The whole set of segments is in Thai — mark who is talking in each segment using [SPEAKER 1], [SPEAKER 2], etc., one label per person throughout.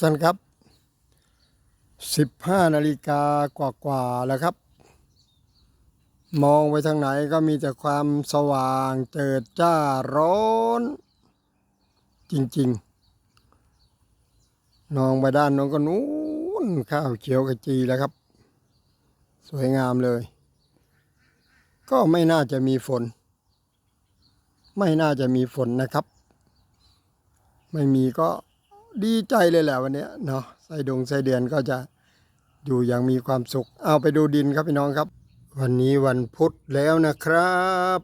[SPEAKER 1] ท่านครับ 15 นาฬิกากว่าๆแล้วครับ มองไปทางไหนก็มีแต่ความสว่างเจิดจ้าร้อน จริงๆนองไปด้านน้นก็นู้นข้าวเขียวกระจีแล้วครับ สวยงามเลย ก็ไม่น่าจะมีฝน ไม่น่าจะมีฝนนะครับ ไม่มีก็ ดีใจเลยแหละวันนี้เนาะไส้ดงไส้เดือนก็จะอยู่อย่างมีความสุข เอาไปดูดินครับพี่น้องครับ วันนี้วันพุธแล้วนะครับ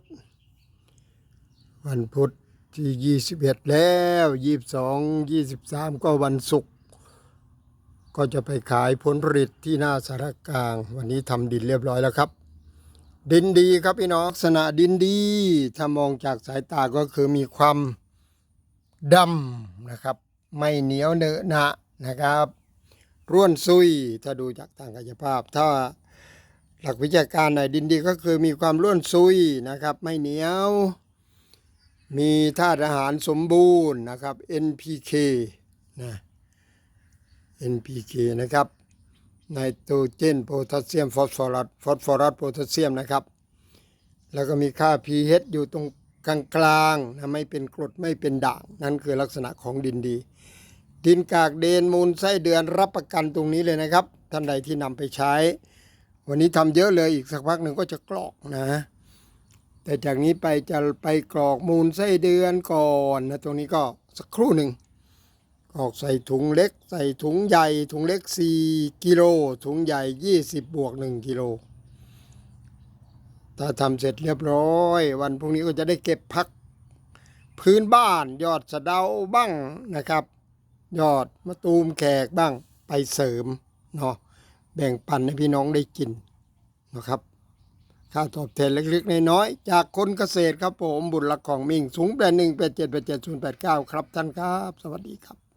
[SPEAKER 1] วันพุธที่ 21 แล้ว 22 23 ก็วันศุกร์ก็จะไปขายผลผลิตที่หน้าสารกลาง วันนี้ทำดินเรียบร้อยแล้วครับ ดินดีครับพี่น้องลักษณะดินดี ถ้ามองจากสายตาก็คือมีความดำนะครับ ไม่เหนียวเนอะหนะนะครับ ร่วนซุยถ้าดูจากทางกายภาพ ถ้าหลักวิชาการในดินดีก็คือมีความร่วนซุยนะครับ ไม่เหนียว มีธาตุอาหารสมบูรณ์นะครับ NPK นะ NPK นะครับไนโตรเจนโพแทสเซียมฟอสฟอรัสฟอสฟอรัสโพแทสเซียมนะครับ แล้วก็มีค่า pH อยู่ตรง กลางๆนะไม่เป็นกรดไม่เป็นด่าง นั่นคือลักษณะของดินดี ดินกากเดนมูลไส้เดือนรับประกันตรงนี้เลยนะครับ ท่านใดที่นำไปใช้ วันนี้ทำเยอะเลยอีกสักพักหนึ่งก็จะกรอกนะ แต่จากนี้ไปจะไปกรอกมูลไส้เดือนก่อนนะตรงนี้ก็สักครู่หนึ่งกรอกใส่ถุงเล็ก ใส่ถุงใหญ่ ถุงเล็ก 4 กิโลถุงใหญ่ 20 บวก 1 กิโล ถ้าทำเสร็จเรียบร้อย วันพรุ่งนี้ก็จะได้เก็บพักพื้นบ้านยอดสะเดาบ้างนะครับ ยอดมะตูมแขกบ้างไปเสริมเนาะแบ่งปันให้พี่น้องได้กินนะครับค่าตอบแทนเล็กๆ น้อยๆ จากคนเกษตรครับผมบุญรักของมิ่ง สูงแปดหนึ่งแปดเจ็ดแปดเจ็ดศูนย์แปดเก้าครับท่านครับ สวัสดีครับ